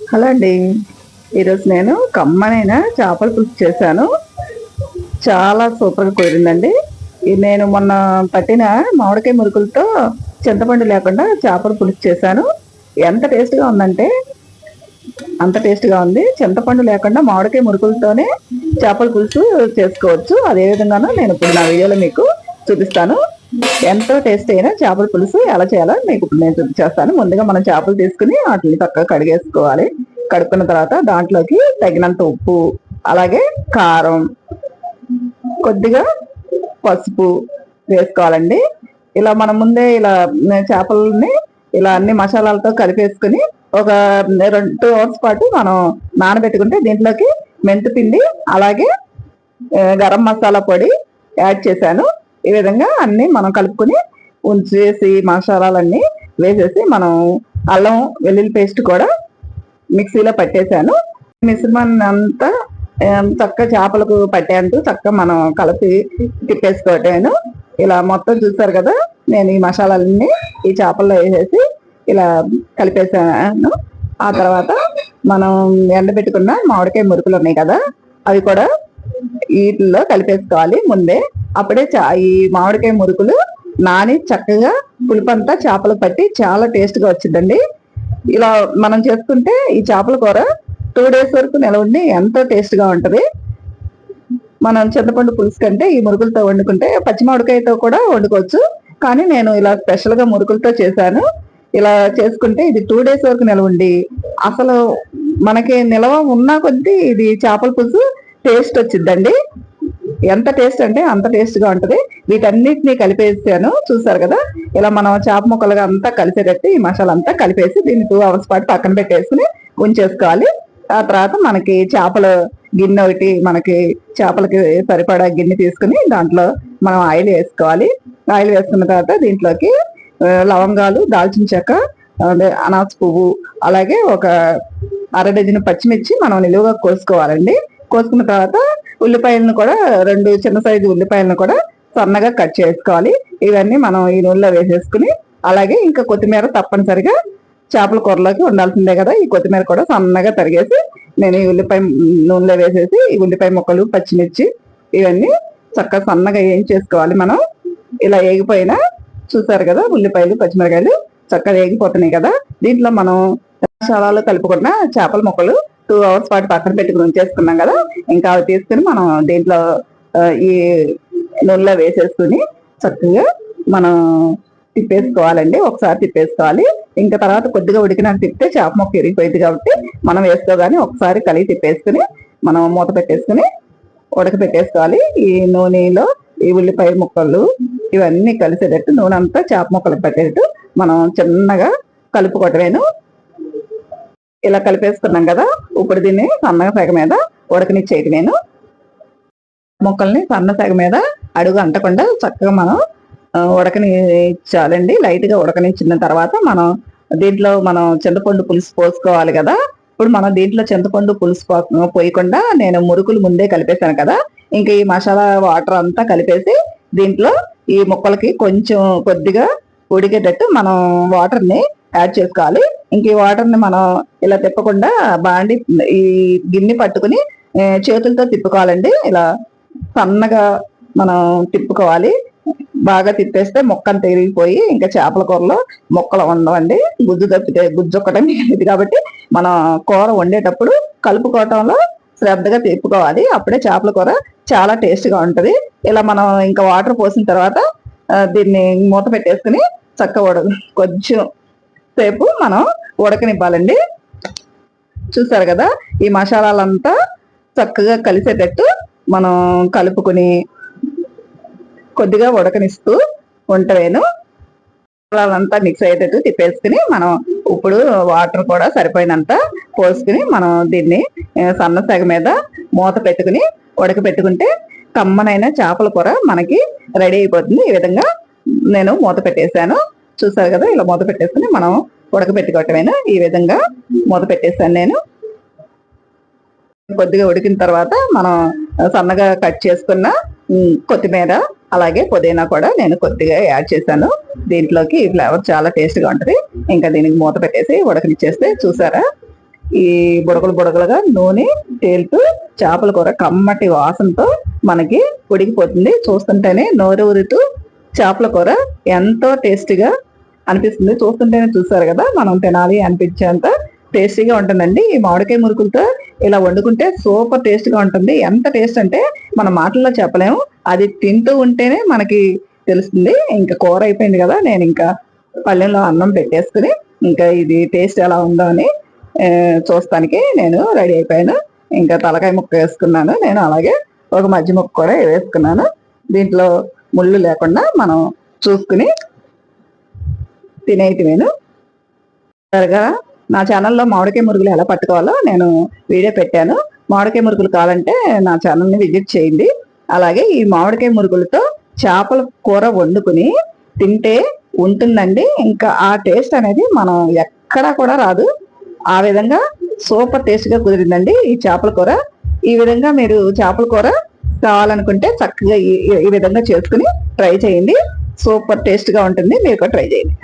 Hello అండి. ఈరోజు నేను కమ్మనైన చేపల పులుసు చేశాను. చాలా సూపర్గా కుదిరిందండి. నేను మొన్న పట్టిన మామిడికాయ మురుకులతో చింతపండు లేకుండా చేపల పులుసు చేశాను. ఎంత టేస్ట్గా ఉందంటే అంత టేస్ట్గా ఉంది. చింతపండు లేకుండా మామిడికాయ మురుకులతోనే చేపల పులుసు చేసుకోవచ్చు. అదేవిధంగానూ నేను ఇప్పుడు నా వీడియోలో మీకు చూపిస్తాను. ఎంతో టేస్ట్ అయినా చేపల పులుసు ఎలా చేయాలో మీకు నేను చూపించేస్తాను ముందుగా మనం చేపలు తీసుకుని వాటిని చక్కగా కడిగేసుకోవాలి. కడుక్కున్న తర్వాత దాంట్లోకి తగినంత ఉప్పు అలాగే కారం కొద్దిగా పసుపు వేసుకోవాలండి. ఇలా మనం ముందే ఇలా చేపలని ఇలా అన్ని మసాలాలతో కలిపేసుకుని ఒక రెండు టూ అవర్స్ పాటు మనం నానబెట్టుకుంటే దీంట్లోకి మెంతిపిండి అలాగే గరం మసాలా పొడి యాడ్ చేశాను. ఈ విధంగా అన్ని మనం కలుపుకొని ఉంచేసి మసాలాలన్నీ వేసేసి మనం అల్లం వెల్లుల్లి పేస్ట్ కూడా మిక్సీలో పట్టేశాను. మిశ్రమాన్ని అంతా చక్క చక్కగా చేపలకు పట్టేంటూ చక్కగా మనం కలిపి తిప్పేసుకోటాను ఇలా మొత్తం చూస్తారు కదా నేను ఈ మసాలాలన్నీ ఈ చేపల్లో వేసేసి ఇలా కలిపేసాను ఆ తర్వాత మనం ఎండబెట్టుకున్న మామిడికాయ మురుకులు ఉన్నాయి కదా అవి కూడా వీటిల్లో కలిపేసుకోవాలి ముందే. అప్పుడే చా- ఈ మామిడికాయ మురుకులు నాని చక్కగా పులుపంతా చేపలు పట్టి చాలా టేస్ట్గా వచ్చిందండి ఇలా మనం చేసుకుంటే ఈ చేపల కూర టూ డేస్ వరకు నిలవ ఉండి ఎంతో టేస్ట్గా ఉంటది. మనం చింతపండు పులుసు కంటే ఈ మురుకులతో వండుకుంటే పచ్చి మామిడికాయతో కూడా వండుకోవచ్చు. కానీ నేను ఇలా స్పెషల్గా మురుకులతో చేశాను. ఇలా చేసుకుంటే ఇది టూ డేస్ వరకు నిలవ ఉండి అసలు మనకి నిలవ ఉన్నా కొద్దీ ఇది చేపల పులుసు టేస్ట్ వచ్చిందండి. ఎంత టేస్ట్ అంటే అంత టేస్ట్గా ఉంటుంది. వీటన్నిటిని కలిపేసాను చూసారు కదా? ఇలా మనం చేప ముక్కలుగా అంతా కలిసేటట్టు ఈ మసాలా అంతా కలిపేసి దీన్ని టూ అవర్స్ పాటు పక్కన పెట్టేసుకుని ఉంచేసుకోవాలి. ఆ తర్వాత మనకి చేపలు గిన్నె ఒకటి మనకి చేపలకి సరిపడా గిన్నె తీసుకుని దాంట్లో మనం ఆయిల్ వేసుకోవాలి. ఆయిల్ వేసుకున్న తర్వాత దీంట్లోకి లవంగాలు దాల్చిన చెక్క అనాస పువ్వు అలాగే ఒక అర డజన్ పచ్చిమిర్చి మనం నిలువుగా కోసుకోవాలండి. కోసుకున్న తర్వాత ఉల్లిపాయలను కూడా రెండు చిన్న సైజు ఉల్లిపాయలను కూడా సన్నగా కట్ చేసుకోవాలి. ఇవన్నీ మనం ఈ నూనెలో వేసేసుకుని అలాగే ఇంకా కొత్తిమీర తప్పనిసరిగా చేపల కూరలోకి ఉండాల్సిందే కదా. ఈ కొత్తిమీర కూడా సన్నగా తరిగేసి నేను ఈ ఉల్లిపాయ నూనెలో వేసేసి ఈ ఉల్లిపాయ ముక్కలు పచ్చిమిర్చి ఇవన్నీ చక్కగా సన్నగా ఏం చేసుకోవాలి మనం? ఇలా ఏగిపోయినా చూసారు కదా ఉల్లిపాయలు పచ్చిమిరకాయలు చక్కగా ఏగిపోతున్నాయి కదా. దీంట్లో మనం మసాలాలు కలుపుకున్న చేపల ముక్కలు టూ అవర్స్ పాటు పక్కన పెట్టుకుని ఉంచేసుకున్నాం కదా. ఇంకా అవి తీసుకుని మనం దీంట్లో ఈ నూనెలో వేసేసుకుని చక్కగా మనం తిప్పేసుకోవాలండి. ఒకసారి తిప్పేసుకోవాలి. ఇంకా తర్వాత కొద్దిగా ఉడికినాక తిప్పితే చేప ముక్క ఇరిగిపోయింది కాబట్టి మనం వేసుకోగానే ఒకసారి కలిగి తిప్పేసుకుని మనం మూత పెట్టేసుకుని ఉడకపెట్టేసుకోవాలి. ఈ నూనెలో ఈ ఉల్లిపాయ ముక్కలు ఇవన్నీ కలిసేటట్టు నూనె అంతా చేప ముక్కలకు పట్టేటట్టు మనం చిన్నగా కలుపుకోవటమేను. ఇలా కలిపేసుకున్నాం కదా ఇప్పుడు దీన్ని సన్నగా సగ మీద ఉడకనిచ్చేయటమేను ముక్కల్ని సన్న సగ మీద అడుగు అంటకుండా చక్కగా మనం ఉడకనిచ్చాలండి. లైట్గా ఉడకనిచ్చిన తర్వాత మనం దీంట్లో మనం చింతపండు పులుసు పోసుకోవాలి కదా. ఇప్పుడు మనం దీంట్లో చింతపండు పులుసు పో- పోయకుండా నేను మురుకులు ముందే కలిపేశాను కదా. ఇంకా ఈ మసాలా వాటర్ అంతా కలిపేసి దీంట్లో ఈ ముక్కలకి కొంచెం కొద్దిగా ఉడికేటట్టు మనం వాటర్ని యాడ్ చేసుకోవాలి. ఇంక ఈ వాటర్ని మనం ఇలా తిప్పకుండా బాండి ఈ గిన్నె పట్టుకుని చేతులతో తిప్పుకోవాలండి. ఇలా సన్నగా మనం తిప్పుకోవాలి. బాగా తిప్పేస్తే మొక్కను తిరిగిపోయి ఇంకా చేపల కూరలో మొక్కలు ఉండవండి. గుజ్జు తప్పితే గుజ్జు ఒక్కటే మిగిలింది కాబట్టి మనం కూర వండేటప్పుడు కలుపుకోవటంలో శ్రద్ధగా తిప్పుకోవాలి. అప్పుడే చేపల కూర చాలా టేస్ట్గా ఉంటుంది. ఇలా మనం ఇంకా వాటర్ పోసిన తర్వాత దీన్ని మూత పెట్టేసుకుని చక్క కొంచెం సేపు మనం ఉడకనివ్వాలండి. చూసారు కదా ఈ మసాలాలంతా చక్కగా కలిసేటట్టు మనం కలుపుకుని కొద్దిగా ఉడకనిస్తూ ఉంటాను మసాలాలంతా మిక్స్ అయ్యేటట్టు తిప్పేసుకుని మనం ఇప్పుడు వాటర్ కూడా సరిపోయినంత పోసుకుని మనం దీన్ని ఆ, సన్న సగ మీద మూత పెట్టుకుని ఉడకపెట్టుకుంటే కమ్మనైన చేపల కూర మనకి రెడీ అయిపోతుంది. ఈ విధంగా నేను మూత పెట్టేశాను. చూసారు కదా ఇలా మూత పెట్టేసుకుని మనం ఉడకబెట్టుకోవటమైనా? ఈ విధంగా మూత పెట్టేసాను నేను. కొద్దిగా ఉడికిన తర్వాత మనం సన్నగా కట్ చేసుకున్న కొత్తిమీర అలాగే పుదీనా కూడా నేను కొద్దిగా యాడ్ చేశాను. దీంట్లోకి ఈ ఫ్లేవర్ చాలా టేస్ట్గా ఉంటుంది. ఇంకా దీనికి మూత పెట్టేసి ఉడకనిచ్చేస్తే చూసారా? ఈ బుడగలు బుడగలుగా నూనె తేలుతూ చేపల కూర కమ్మటి వాసనతో మనకి ఉడికిపోతుంది. చూస్తుంటేనే నోరు ఊరుతూ చేపల కూర ఎంతో టేస్టీగా అనిపిస్తుంది. చూస్తుంటేనే చూసారు కదా మనం తినాలి అనిపించేంత టేస్టీగా ఉంటుందండి. ఈ మామిడికాయ మురుకులతో ఇలా వండుకుంటే సూపర్ టేస్ట్గా ఉంటుంది. ఎంత టేస్ట్ అంటే మన మాటల్లో చెప్పలేము. అది తింటూ ఉంటేనే మనకి తెలుస్తుంది. ఇంకా కూర అయిపోయింది కదా నేను ఇంకా పల్లెల్లో అన్నం పెట్టేసుకుని ఇంకా ఇది టేస్ట్ ఎలా ఉందో అని చూస్తానికి నేను రెడీ అయిపోయాను. ఇంకా తలకాయ ముక్క వేసుకున్నాను. నేను అలాగే ఒక మధ్య ముక్క కూడా వేసుకున్నాను. దీంట్లో ముళ్ళు లేకుండా మనం చూసుకుని తినేటివేను త్వరగా నా ఛానల్లో మామిడికాయ మురుగులు ఎలా పట్టుకోవాలో నేను వీడియో పెట్టాను. మామిడికాయ మురుగులు కావాలంటే నా ఛానల్ని విజిట్ చేయండి. అలాగే ఈ మామిడికాయ మురుగులతో చేపల కూర వండుకుని తింటే ఉంటుందండి. ఇంకా ఆ టేస్ట్ అనేది మనం ఎక్కడా కూడా రాదు. ఆ విధంగా సూపర్ టేస్ట్గా కుదిరిందండి ఈ చేపల కూర. ఈ విధంగా మీరు చేపల కూర కావాలనుకుంటే చక్కగా ఈ ఈ విధంగా చేసుకుని ట్రై చేయండి. సూపర్ టేస్ట్గా ఉంటుంది. మీరు కూడా ట్రై చేయండి.